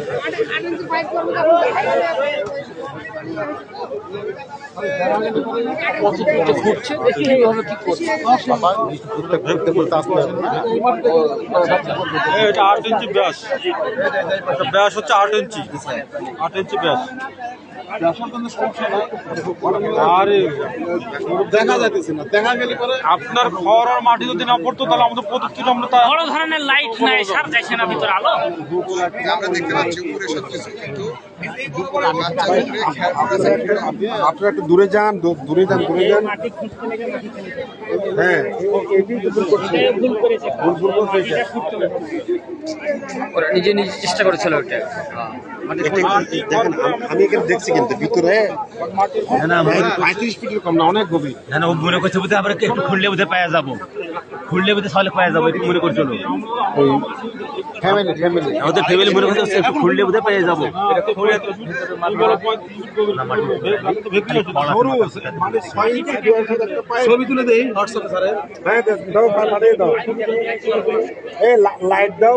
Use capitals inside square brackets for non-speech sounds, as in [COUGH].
Yeah. [LAUGHS] পথে ঘুরছে দেখি এইভাবে কি করছে ঘুরতে ঘুরতে আসতে এটা আট ইঞ্চি ব্যাস ব্যাস হচ্ছে আট ইঞ্চি আট ইঞ্চি ব্যাস আরে দেখা যাইতেছে না দেখা গেলে পরে আপনার খড় আর মাটি যদি না পড়তো তাহলে আমাদের পদ্ধতি আমরা বড় ধরনের লাইট নাই সার যাচ্ছে না ভিতরে আলো। আমরা দেখতে পাচ্ছি। আপনারা একটু দূরে যান দূরে যান দূরে যান। হ্যাঁ ওরা নিজে নিজে চেষ্টা করেছিল ওটা দেখেন আমি এখানে দেখছি কিন্তু ভিতরে। পঁয়ত্রিশ ফিটের কম না অনেক গভীর। না না মনে করছে আমরা একটু খুললে বুঝতে পাওয়া যাব। খুললে বুঝতে সহলে পাওয়া যাব একটু মনে করছিল। ফ্যামিলি ফ্যামিলি আমাদের ফ্যামিলি মনে করছে একটু খুললে বুঝতে পেয়ে যাবো ছবি তুলে দেই হোয়াটসঅ্যাপে স্যার হ্যাঁ দাও পাঠিয়ে দাও এই লাইট দাও